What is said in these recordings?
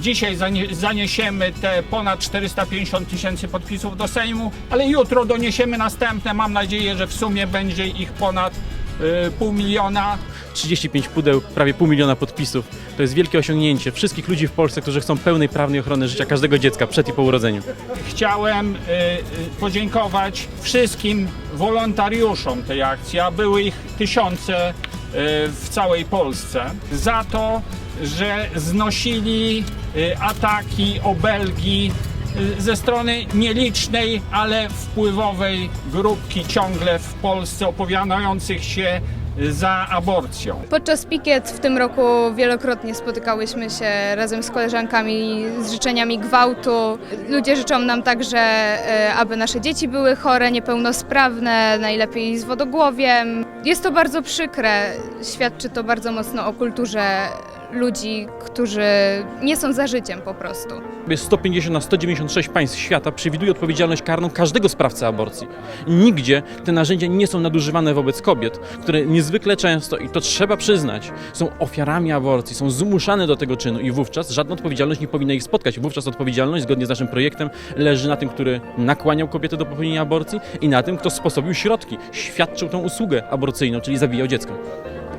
dzisiaj zanie- zaniesiemy te ponad 450 tysięcy podpisów do Sejmu, ale jutro doniesiemy następne. Mam nadzieję, że w sumie będzie ich ponad y, pół miliona. 35 pudeł, prawie pół miliona podpisów. To jest wielkie osiągnięcie wszystkich ludzi w Polsce, którzy chcą pełnej prawnej ochrony życia każdego dziecka przed i po urodzeniu. Chciałem y, y, podziękować wszystkim wolontariuszom tej akcji, a były ich tysiące y, w całej Polsce, za to, że znosili y, ataki, obelgi y, ze strony nielicznej, ale wpływowej grupki ciągle w Polsce opowiadających się za aborcją. Podczas pikiet w tym roku wielokrotnie spotykałyśmy się razem z koleżankami z życzeniami gwałtu. Ludzie życzą nam także, e, aby nasze dzieci były chore, niepełnosprawne, najlepiej z wodogłowiem. Jest to bardzo przykre. Świadczy to bardzo mocno o kulturze ludzi, którzy nie są za życiem po prostu. Jest 150 na 196 państw świata przewiduje odpowiedzialność karną każdego sprawcy aborcji. Nigdzie te narzędzia nie są nadużywane wobec kobiet, które niezwykle często, i to trzeba przyznać, są ofiarami aborcji, są zmuszane do tego czynu i wówczas żadna odpowiedzialność nie powinna ich spotkać. Wówczas odpowiedzialność, zgodnie z naszym projektem, leży na tym, który nakłaniał kobietę do popełnienia aborcji i na tym, kto sposobił środki, świadczył tą usługę aborcyjną, czyli zabijał dziecko.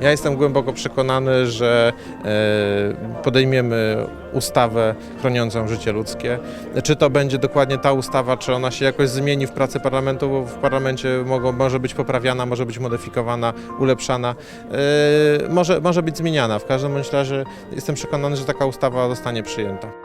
Ja jestem głęboko przekonany, że e, podejmiemy ustawę chroniącą życie ludzkie. Czy to będzie dokładnie ta ustawa, czy ona się jakoś zmieni w pracy parlamentu, bo w parlamencie mogą, może być poprawiana, może być modyfikowana, ulepszana, e, może, może być zmieniana. W każdym razie jestem przekonany, że taka ustawa zostanie przyjęta.